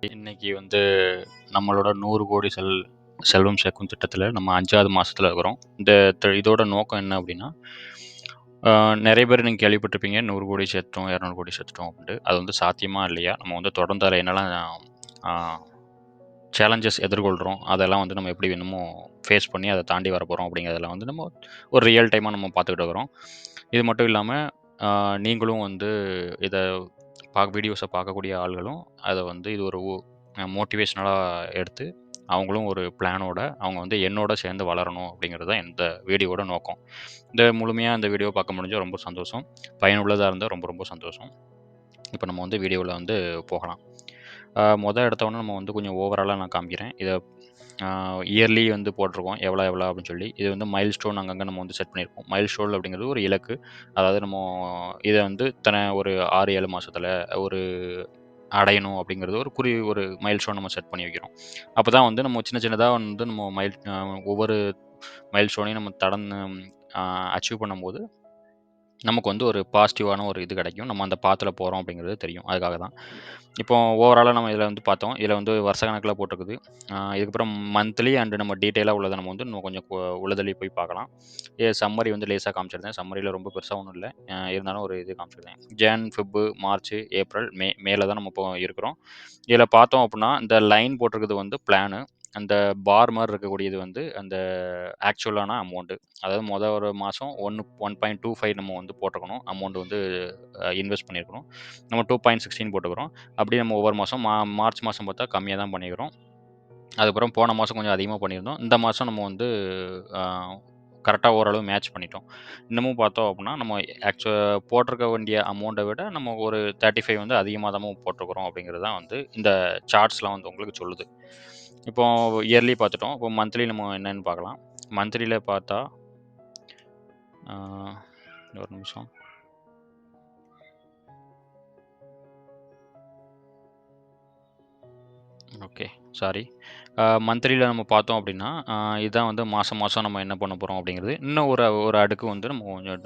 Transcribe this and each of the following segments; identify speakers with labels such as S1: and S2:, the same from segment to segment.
S1: இன்னைக்கு வந்து நம்மளோட நூறு கோடி செல் செல்வம் சேர்க்கும் திட்டத்தில் நம்ம அஞ்சாவது மாதத்தில் இருக்கிறோம். இந்த த- இதோட நோக்கம் என்ன அப்படின்னா நிறைய பேர் நீங்கள் கேள்விப்பட்டிருப்பீங்க நூறு கோடி சேர்த்தோம் இரநூறு கோடி சேர்த்துட்டோம் அப்படின்ட்டு. அது வந்து சாத்தியமாக இல்லையா? நம்ம வந்து தொடர்ந்து அதில் என்னெல்லாம் சேலஞ்சஸ் எதிர்கொள்கிறோம் அதெல்லாம் வந்து நம்ம எப்படி வேணுமோ ஃபேஸ் பண்ணி அதை தாண்டி வர போகிறோம் அப்படிங்கிறதெல்லாம் வந்து நம்ம ஒரு ரியல் டைமாக நம்ம பார்த்துக்கிட்டு இருக்கிறோம். இது மட்டும் இல்லாமல் நீங்களும் வந்து இதை பார்க்க வீடியோஸை பார்க்கக்கூடிய ஆள்களும் அதை வந்து இது ஒரு மோட்டிவேஷ்னலாக எடுத்து அவங்களும் ஒரு பிளானோட அவங்க வந்து என்னோட சேர்ந்து வளரணும் அப்படிங்கிறது தான் இந்த வீடியோவோட நோக்கம். இந்த முழுமையாக இந்த வீடியோ பார்க்க முடிஞ்சால் ரொம்ப சந்தோஷம். பயனுள்ளதாக இருந்தால் ரொம்ப ரொம்ப சந்தோஷம். இப்போ நம்ம வந்து வீடியோவில் வந்து போகலாம். மொதல் எடுத்தவொடனே நம்ம வந்து கொஞ்சம் ஓவராலாக நான் காமிக்கிறேன். இதை இயர்லி வந்து போட்டிருக்கோம். எவ்வளோ எவ்வளோ அப்படின்னு சொல்லி. இது வந்து மைல் ஸ்டோன் அங்கங்கே நம்ம வந்து செட் பண்ணியிருக்கோம். மைல் ஸ்டோன் அப்படிங்கிறது ஒரு இலக்கு. அதாவது நம்ம இதை வந்து இத்தனை ஒரு ஆறு ஏழு மாதத்தில் ஒரு அடையணும் அப்படிங்கிறது ஒரு குறி ஒரு மைல் ஸ்டோன் நம்ம செட் பண்ணி வைக்கிறோம். அப்போ தான் வந்து நம்ம சின்ன சின்னதாக வந்து நம்ம மைல் ஒவ்வொரு மைல் ஸ்டோனையும் நம்ம தடந்து அச்சீவ் பண்ணும்போது நமக்கு வந்து ஒரு பாசிட்டிவான ஒரு இது கிடைக்கும். நம்ம அந்த பாத்தில் போகிறோம் அப்படிங்கிறது தெரியும். அதுக்காக தான். இப்போ ஓவராலாக நம்ம இதில் வந்து பார்த்தோம். இதில் வந்து வருஷ கணக்கில் போட்டிருக்குது இதுக்கப்புறம் மந்த்லி அண்டு நம்ம டீட்டெயிலாக உள்ளதை நம்ம வந்து இன்னும் கொஞ்சம் உள்ளதள்ளி போய் பார்க்கலாம். இது சம்மரி வந்து லேசாக காமிச்சிருந்தேன். சம்மரியில் ரொம்ப பெருசாக ஒன்றும் இல்லை. இருந்தாலும் ஒரு இது காமிச்சிருந்தேன். Jan Feb March April May மேல தான் நம்ம இப்போ இருக்கிறோம். இதில் பார்த்தோம் அப்படின்னா இந்த லைன் போட்டிருக்கிறது வந்து பிளானு அந்த பார் மாதிரி இருக்கக்கூடியது வந்து அந்த ஆக்சுவலான அமௌண்ட்டு. அதாவது மொதல் ஒரு மாதம் ஒன்று ஒன் பாயிண்ட் டூ ஃபைவ் நம்ம வந்து போட்டுக்கணும். அமௌண்ட் வந்து இன்வெஸ்ட் பண்ணியிருக்கணும். நம்ம டூ பாயிண்ட் சிக்ஸ்டீன் போட்டுக்கிறோம். அப்படியே நம்ம ஒவ்வொரு மாதம் மா மார்ச் மாதம் பார்த்தா கம்மியாக தான் பண்ணிக்கிறோம். அதுக்கப்புறம் போன மாதம் கொஞ்சம் அதிகமாக பண்ணியிருந்தோம். இந்த மாதம் நம்ம வந்து கரெக்டாக ஓரளவு மேட்ச் பண்ணிட்டோம். இன்னமும் பார்த்தோம் அப்படின்னா நம்ம ஆக்சுவல் போட்டிருக்க வேண்டிய அமௌண்ட்டை விட நம்ம ஒரு தேர்ட்டி ஃபைவ் வந்து அதிகமாக தான் போட்டிருக்கிறோம் அப்படிங்கிறது தான் வந்து இந்த சார்ட்ஸ்லாம் வந்து உங்களுக்கு சொல்லுது. இப்போ இயர்லி பார்த்துட்டோம். இப்போ மந்த்லி நம்ம என்னன்னு பார்க்கலாம். மந்த்லியில் பார்த்தா ஒரு நிமிஷம். ஓகே சாரி மந்த்லியில் நம்ம பார்த்தோம் அப்படின்னா இதுதான் வந்து மாதம் மாதம் நம்ம என்ன பண்ண போகிறோம் அப்படிங்கிறது. இன்னும் ஒரு ஒரு அடுக்கு வந்து நம்ம கொஞ்சம்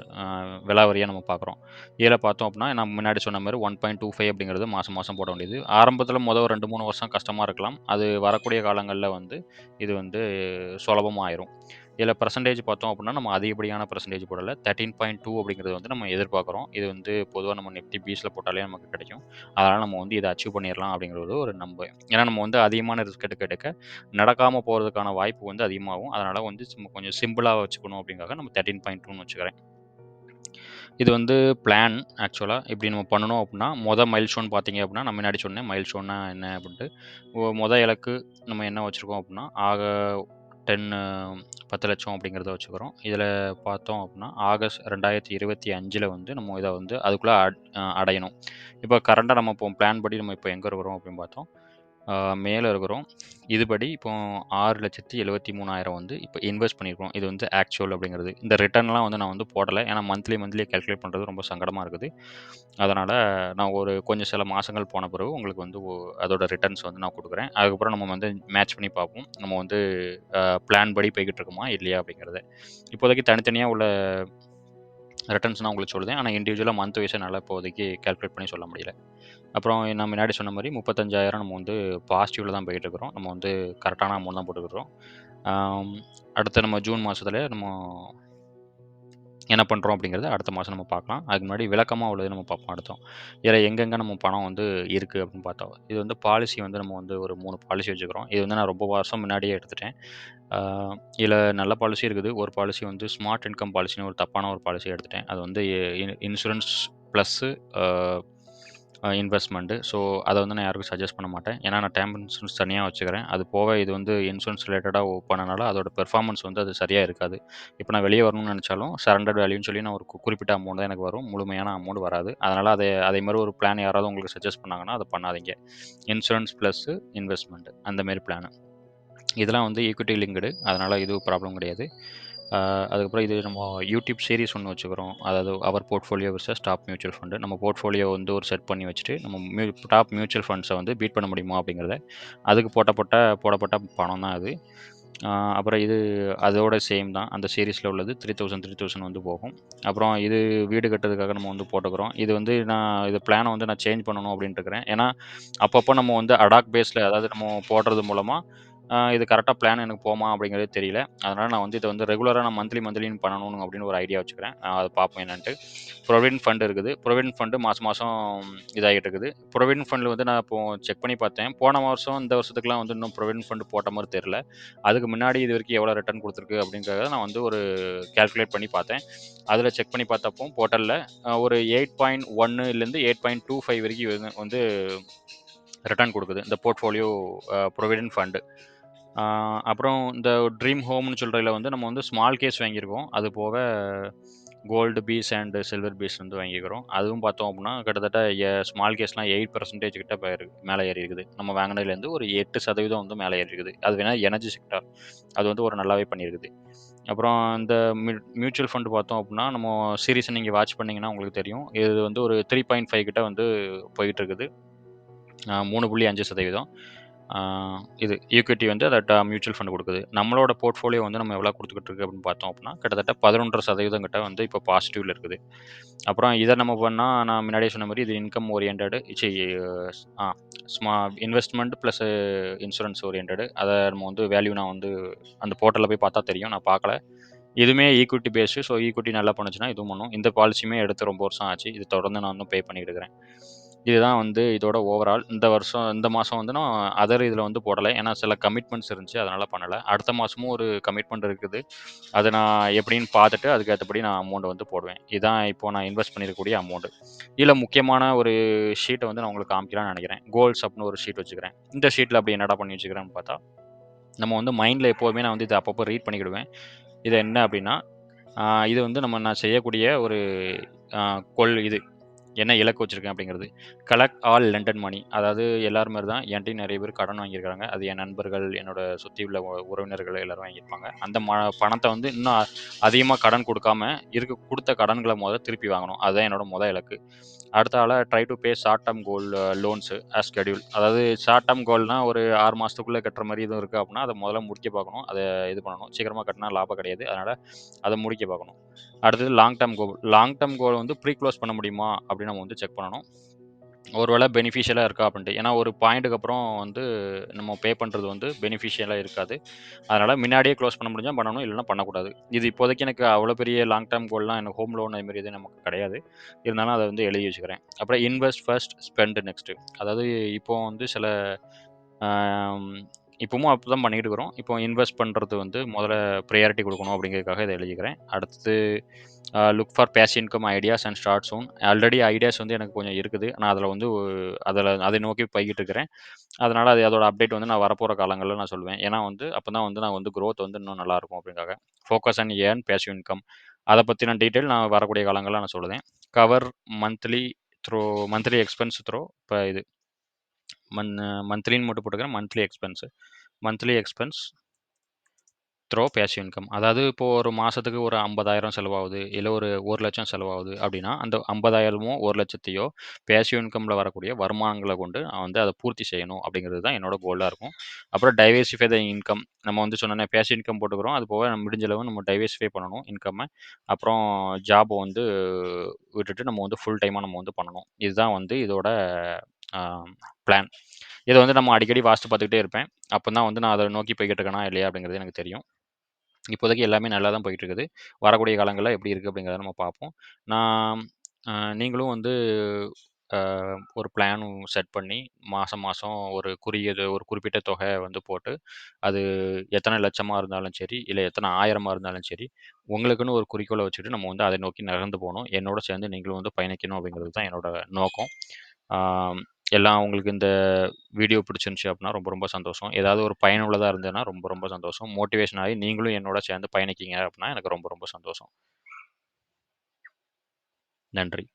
S1: விலாவரியாக நம்ம பார்க்குறோம். இதில் பார்த்தோம் அப்படின்னா நான் முன்னாடி சொன்ன மாதிரி ஒன் பாயிண்ட் டூ ஃபைவ் அப்படிங்கிறது மாதம் மாதம் போட வேண்டியது. ஆரம்பத்தில் முதல் ரெண்டு மூணு வருஷம் கஷ்டமாக இருக்கலாம். அது வரக்கூடிய காலங்களில் வந்து இது வந்து சுலபமாயிரும். இதில் பர்சன்டேஜ் பார்த்தோம் அப்படின்னா நம்ம அதிகப்படியான பர்சன்டேஜ் போடலை. தேர்ட்டீன் பாயிண்ட் டூ அப்படிங்கிறது வந்து நம்ம எதிர்பார்க்குறோம். இது வந்து பொதுவாக நம்ம நிஃப்டி பீஸில் போட்டாலே நமக்கு கிடைக்கும். அதனால் நம்ம வந்து இதை அச்சீவ் பண்ணிடலாம் அப்படிங்கிறது ஒரு நம்ப ஏன்னா நம்ம வந்து அதிகமான ரிஸ்க் எடுக்க எடுக்க நடக்காமல் போகிறதுக்கான வாய்ப்பு வந்து அதிகமாகும். அதனால் வந்து நம்ம கொஞ்சம் சிம்பிளாக வச்சுக்கணும் அப்படிங்காக நம்ம தேர்ட்டின் பாயிண்ட் டூன்னு வச்சுக்கிறேன். இது வந்து பிளான் ஆக்சுவலாக இப்படி நம்ம பண்ணணும் அப்படின்னா மொதல் மைல் ஸ்டோன் பார்த்தீங்க அப்படின்னா நம்ம முன்னாடி சொன்னேன் மைல் ஸ்டோன்னா என்ன அப்படின்ட்டு. மொதல் இலக்கு நம்ம என்ன வச்சுருக்கோம் அப்படின்னா ஆக டென்னு பத்து லட்சம் அப்படிங்கிறத வச்சுக்கிறோம். இதில் பார்த்தோம் அப்படின்னா ஆகஸ்ட் ரெண்டாயிரத்தி இருபத்தி அஞ்சில் வந்து நம்ம இதை வந்து அதுக்குள்ளே அடையணும். இப்போ கரண்டாக நம்ம இப்போ பிளான் படி நம்ம இப்போ எங்கே இருக்கிறோம் அப்படின்னு பார்த்தோம். மேலே இருக்கிறோம். இதுபடி இப்போ ஆறு லட்சத்தி எழுபத்தி மூணாயிரம் வந்து இப்போ இன்வெஸ்ட் பண்ணியிருக்கோம் இது வந்து ஆக்சுவல் அப்படிங்கிறது. இந்த ரிட்டர்ன்லாம் வந்து நான் வந்து போடலை. ஏன்னா மந்த்லி மந்த்லி கால்குலேட் பண்ணுறது ரொம்ப சங்கடமாக இருக்குது. அதனால் நான் ஒரு கொஞ்சம் சில மாதங்கள் போன பிறகு உங்களுக்கு வந்து அதோட ரிட்டர்ன்ஸ் வந்து நான் கொடுக்குறேன். அதுக்கப்புறம் நம்ம வந்து மேட்ச் பண்ணி பார்ப்போம். நம்ம வந்து பிளான் படி போய்கிட்டு இருக்கோமா இல்லையா அப்படிங்கிறத. இப்போதைக்கு தனித்தனியாக உள்ள ரிட்டர்ன்ஸ் நான் உங்களுக்கு சொல்லுதேன் ஆனால் இண்டிவிஜுவலாக மந்த் வைஸாக நல்லா இப்போதைக்கு கால்குலேட் பண்ணி சொல்ல முடியல. அப்புறம் நான் முன்னாடி சொன்ன மாதிரி முப்பத்தஞ்சாயிரம் நம்ம வந்து பாசிட்டிவில் தான் போயிட்டு இருக்கிறோம். நம்ம வந்து கரெக்டான அமௌண்ட் தான் போட்டுக்கிறோம் அடுத்த நம்ம ஜூன் மாதத்துல நம்ம என்ன பண்ணுறோம் அப்படிங்கிறத அடுத்த மாதம் நம்ம பார்க்கலாம். அதுக்கு முன்னாடி விளக்கமாக உள்ளது நம்ம பார்ப்போம் அடுத்தோம் இதில் எங்கெங்கே நம்ம பணம் வந்து இருக்குது அப்படின்னு பார்த்தோம் இது வந்து பாலிசி வந்து நம்ம வந்து ஒரு மூணு பாலிசி வச்சுக்கிறோம். இது வந்து நான் ரொம்ப வருஷம் முன்னாடியே எடுத்துட்டேன். இதில் நல்ல பாலிசி இருக்குது. ஒரு பாலிசி வந்து ஸ்மார்ட் இன்கம் பாலிசின்னு ஒரு தப்பான ஒரு பாலிசி எடுத்துட்டேன். அது வந்து இன்சூரன்ஸ் ப்ளஸ்ஸு இன்வெஸ்ட்மெண்ட்டு ஸோ அதை வந்து நான் யாருக்கும் சஜஸ்ட் பண்ண மாட்டேன். ஏன்னா நான் டேம் இன்சூரன்ஸ் தனியாக வச்சுக்கிறேன். அது போக இது வந்து இன்சூரன்ஸ் ரிலேட்டடாக பண்ணனால அதோட பெர்ஃபார்மன்ஸ் வந்து அது சரியாக இருக்காது. இப்போ நான் வெளியே வரணும்னு நினச்சாலும் சரண்டர் வேல்யூன்னு சொல்லி நான் ஒரு குறிப்பிட்ட அமௌண்ட் தான் எனக்கு வரும். முழுமையான அமௌண்ட் வராது. அதனால் அதை அதே மாதிரி ஒரு பிளான் யாராவது உங்களுக்கு சஜஸ்ட் பண்ணாங்கன்னா அதை பண்ணாதீங்க. இன்சூரன்ஸ் ப்ளஸ்ஸு இன்வெஸ்ட்மெண்ட் அந்த மாதிரி பிளான் இதெல்லாம் வந்து ஈக்விட்டி லிங்க்டு அதனால் இது ப்ராப்ளம் கிடையாது. அதுக்கப்புறம் இது நம்ம யூடியூப் சீரிஸ் ஒன்று வச்சுக்கிறோம். அதாவது அவர் portfolio versus top mutual fund நம்ம போர்ட்ஃபோலியோ வந்து ஒரு செட் பண்ணி வச்சுட்டு நம்ம மியூ டாப் மியூச்சுவல் ஃபண்ட்ஸை வந்து பீட் பண்ண முடியுமா அப்படிங்கிறத அதுக்கு போட்டப்பட்ட போடப்பட்ட பணம் தான் அது. அப்புறம் இது அதோட சேம் தான். அந்த சீரிஸில் உள்ளது த்ரீ தௌசண்ட் த்ரீ தௌசண்ட் வந்து போகும். அப்புறம் இது வீடு கட்டுறதுக்காக நம்ம வந்து போட்டுக்கிறோம். இது வந்து நான் இது பிளானை வந்து நான் சேஞ்ச் பண்ணணும் அப்படின்ட்டு இருக்கிறேன். ஏன்னா அப்பப்போ நம்ம வந்து அடாக் பேஸில் அதாவது நம்ம போடுறது மூலமாக இது கரெக்டாக பிளான் எனக்கு போமா அப்படிங்கிறது தெரியல. அதனால் நான் வந்து இதை வந்து ரெகுலராக நான் மந்த்லி மந்த்லின்னு பண்ணணும் அப்படின்னு ஒரு ஐடியா வச்சுக்கிறேன். நான் அதை பார்ப்போம் என்னன்ட்டு. ப்ரொவிடென்ட் ஃபண்ட் இருக்குது. ப்ரொவிடென்ட் ஃபண்டு மாதம் மாதம் இதாகிட்டு இருக்குது. ப்ரொவிடென்ட் ஃபண்டில் வந்து நான் இப்போ செக் பண்ணி பார்த்தேன். போன வருஷம் இந்த வருஷத்துக்குலாம் வந்து இன்னும் ப்ரொவிடென்ட் ஃபண்ட் போட்ட மாதிரி தெரில அதுக்கு முன்னாடி இது வரைக்கும் எவ்வளோ ரிட்டர்ன் கொடுத்துருக்கு அப்படிங்கிறத நான் வந்து ஒரு கேல்குலேட் பண்ணி பார்த்தேன். அதில் செக் பண்ணி பார்த்தப்போ போர்ட்டலில் ஒரு எயிட் பாயிண்ட் ஒன்னுலேருந்து எயிட் பாயிண்ட் டூ ஃபைவ் வரைக்கும் வந்து- வந்து ரிட்டர்ன் கொடுக்குது. இந்த போர்ட்ஃபோலியோ ப்ரொவிடன்ட் ஃபண்டு அப்புறம் இந்த ட்ரீம் ஹோம்னு சொல்றதுல வந்து நம்ம வந்து ஸ்மால் கேஸ் வாங்கியிருக்கோம். அது போக gold piece and silver piece வந்து வாங்கியிருக்கிறோம். அதுவும் பார்த்தோம் அப்படின்னா கிட்டத்தட்ட எ ஸ்மால் கேஸ்லாம் 8% கிட்ட போயிரு மேலே ஏறி இருக்குது. நம்ம வாங்கினதுலேருந்து ஒரு எட்டு சதவீதம் வந்து மேலே ஏறி இருக்குது. அது வேணால் எனர்ஜி செக்டார். அது வந்து ஒரு நல்லாவே பண்ணியிருக்குது. அப்புறம் இந்த மியூ மியூச்சுவல் ஃபண்ட் பார்த்தோம் அப்படின்னா நம்ம சீரிஸ நீங்கள் வாட்ச் பண்ணீங்கன்னா உங்களுக்கு தெரியும். இது வந்து ஒரு 3.5 கிட்ட வந்து போய்கிட்டு இருக்குது மூணு புள்ளி அஞ்சு சதவீதம் இது ஈக்விட்டி வந்து அதை மியூச்சுவல் ஃபண்ட் கொடுக்குது. நம்மளோட போர்ட்ஃபோலியோ வந்து நம்ம எவ்வளோ கொடுத்துக்கிட்டு இருக்கு அப்படின்னு பார்த்தோம் அப்படின்னா கிட்டத்தட்ட பதினொன்றரை சதவீதம் கிட்ட வந்து இப்போ பாசிட்டிவில் இருக்குது. அப்புறம் இதை நம்ம பண்ணால் நான் முன்னாடியே சொன்ன மாதிரி இது இன்கம் ஓரியன்டு சி ஆ ஸ்மா இன்வெஸ்ட்மெண்ட் ப்ளஸ் இன்சூரன்ஸ் ஓரியன்டு அதை நம்ம வந்து வேல்யூ நான் வந்து அந்த போர்ட்டலில் போய் பார்த்தா தெரியும். நான் பார்க்கல. இதுவுமே ஈக்விட்டி பேஸு ஸோ ஈக்விட்டி நல்லா பண்ணுச்சுன்னா இதுவும் பண்ணும். இந்த பாலிசியுமே எடுத்து ரொம்ப வருஷம் ஆச்சு. இது தொடர்ந்து நான் இன்னும் பே பண்ணிட்டு இருக்கிறேன். இதுதான் வந்து இதோட ஓவரால் இந்த வருஷம் இந்த மாதம் வந்து நான் அதர் இதில் வந்து போடலை. ஏன்னா சில கமிட்மெண்ட்ஸ் இருந்துச்சு அதனால் பண்ணலை. அடுத்த மாதமும் ஒரு கமிட்மெண்ட் இருக்குது. அதை நான் எப்படின்னு பார்த்துட்டு அதுக்கேற்றபடி நான் அமௌண்ட் வந்து போடுவேன். இதுதான் இப்போ நான் இன்வெஸ்ட் பண்ணியிருக்கக்கூடிய அமௌண்ட் இதில் முக்கியமான ஒரு ஷீட்டை வந்து நான் உங்களுக்கு காமிக்கலாம்னு நினைக்கிறேன். கோல்ஸ் அப்படின்னு ஒரு ஷீட் வச்சுக்கிறேன். இந்த ஷீட்டில் அப்படி என்னடா பண்ணி வச்சுக்கிறேன்னு பார்த்தா நம்ம வந்து மைண்டில் எப்போதுமே நான் வந்து இதை அப்பப்போ ரீட் பண்ணிக்கிடுவேன். இது என்ன அப்படின்னா இது வந்து நம்ம நான் செய்யக்கூடிய ஒரு கொள் இது என்ன இலக்கு வச்சுருக்கேன் அப்படிங்கிறது. கலெக்ட் ஆல் லண்டன் மணி அதாவது எல்லாருமே தான் என்கிட்ட நிறைய பேர் கடன் வாங்கியிருக்காங்க. அது என் நண்பர்கள் என்னோட சுற்றி உள்ள உ- உறவினர்கள் எல்லோரும் வாங்கியிருப்பாங்க. அந்த ம பணத்தை வந்து இன்னும் அதிகமாக கடன் கொடுக்காம இருக்க கொடுத்த கடன்களை முதல்ல திருப்பி வாங்கணும். அதுதான் என்னோட முதல் இலக்கு. அடுத்த ஆள try to pay short term goal loans as schedule. அதாவது ஷார்ட் டேர்ம் கோல்னா ஒரு ஆறு மாதத்துக்குள்ளே கட்டுற மாதிரி எதுவும் இருக்குது அப்படின்னா அதை முதல்ல முடிக்க பார்க்கணும். அதை இது பண்ணணும். சீக்கிரமாக கட்டினா லாபம் கிடையாது. அதனால் அதை முடிக்க பார்க்கணும். அடுத்தது long term goal long term goal வந்து ப்ரீ க்ளோஸ் பண்ண முடியுமா? அப்படின்னு நம்ம வந்து செக் பண்ணணும். ஒருவேளை பெனிஃபிஷியலாக இருக்கா அப்படின்ட்டு. ஏன்னா ஒரு பாயிண்ட்டுக்கு அப்புறம் வந்து நம்ம பே பண்ணுறது வந்து பெனிஃபிஷியலாக இருக்காது. அதனால் முன்னாடியே க்ளோஸ் பண்ண முடிஞ்சால் பண்ணணும் இல்லைன்னா பண்ணக்கூடாது. இது இப்போதைக்கு எனக்கு அவ்வளோ பெரிய லாங் டேர்ம் கோல்லாம் எனக்கு ஹோம் லோன் அதுமாரி எதுவும் நமக்கு கிடையாது. இருந்தாலும் அதை வந்து எழுதி வச்சுக்கிறேன். அப்புறம் இன்வெஸ்ட் ஃபர்ஸ்ட் ஸ்பெண்ட் நெக்ஸ்ட்டு அதாவது இப்போ வந்து சில இப்பவும் அப்படி தான் பண்ணிக்கிட்டு இருக்கிறோம். இப்போ இன்வெஸ்ட் பண்ணுறது வந்து முதல்ல ப்ரையாரிட்டி கொடுக்கணும் அப்படிங்கிறதுக்காக இதை எழுதிக்கிறேன். அடுத்து look for passive income ideas and start soon already ideas வந்து எனக்கு கொஞ்சம் இருக்குது. நான் அதில் வந்து அதில் அதை நோக்கி போய்கிட்டு இருக்கிறேன். அதனால் அது அதோட அப்டேட் வந்து நான் வரப்போகிற காலங்களில் நான் சொல்லுவேன். ஏன்னா வந்து அப்போ தான் வந்து நான் வந்து க்ரோத் வந்து இன்னும் நல்லாயிருக்கும் அப்படிங்காக focus and earn passive income அதை பற்றின டீட்டெயில் நான் வரக்கூடிய காலங்களில் நான் சொல்லுவேன் cover monthly through monthly expense through இப்போ இது. மன் மந்த்லின்னு மட்டும் போட்டுக்கிறேன். Monthly expense monthly expense through passive income அதாவது இப்போது ஒரு மாதத்துக்கு ஒரு ஐம்பதாயிரம் செலவாகுது இல்லை ஒரு ஒரு லட்சம் செலவாகுது அப்படின்னா அந்த ஐம்பதாயிரமோ ஒரு லட்சத்தையோ பேசிவ் இன்கமில் வரக்கூடிய வருமானங்களை கொண்டு நான் வந்து அதை பூர்த்தி செய்யணும் அப்படிங்கிறது தான் என்னோட கோலாக இருக்கும். அப்புறம் டைவர்சிஃபை த இன்கம் நம்ம வந்து சொன்னோன்னே பேசிவ் இன்கம் போட்டுக்கிறோம். அது போக நம்ம முடிஞ்ச அளவு நம்ம டைவர்சிஃபை பண்ணணும் இன்கம்மை அப்புறம் ஜாபை வந்து விட்டுட்டு நம்ம வந்து ஃபுல் டைமாக நம்ம வந்து பண்ணணும். இதுதான் வந்து இதோட பிளான் இதை வந்து நம்ம அடிக்கடி வாஸ்ட்டு பார்த்துக்கிட்டே இருப்பேன். அப்போ தான் வந்து நான் அதை நோக்கி போய்கிட்டு இருக்கேனா இல்லையா அப்படிங்கிறது எனக்கு தெரியும். இப்போதைக்கு எல்லாமே நல்லா தான் போயிட்டு இருக்குது வரக்கூடிய காலங்களில் எப்படி இருக்குது அப்படிங்கிறத நம்ம பார்ப்போம். நான் நீங்களும் வந்து ஒரு பிளானும் செட் பண்ணி மாதம் மாதம் ஒரு குறியது ஒரு குறிப்பிட்ட தொகை வந்து போட்டு அது எத்தனை லட்சமாக இருந்தாலும் சரி இல்லை எத்தனை ஆயிரமாக இருந்தாலும் சரி உங்களுக்குன்னு ஒரு குறிக்கோளை வச்சுட்டு நம்ம வந்து அதை நோக்கி நகர்ந்து போகணும். என்னோட சேர்ந்து நீங்களும் வந்து பயணிக்கணும் அப்படிங்கிறது தான் என்னோட நோக்கம். எல்லாம் உங்களுக்கு இந்த வீடியோ பிடிச்சிருந்துச்சி அப்படின்னா ரொம்ப ரொம்ப சந்தோஷம். ஏதாவது ஒரு பயனுள்ளதாக இருந்ததுன்னா ரொம்ப ரொம்ப சந்தோஷம். மோட்டிவேஷன் ஆகி நீங்களும் என்னோட சேர்ந்து பயணிக்கிங்க அப்படின்னா எனக்கு ரொம்ப ரொம்ப சந்தோஷம். நன்றி.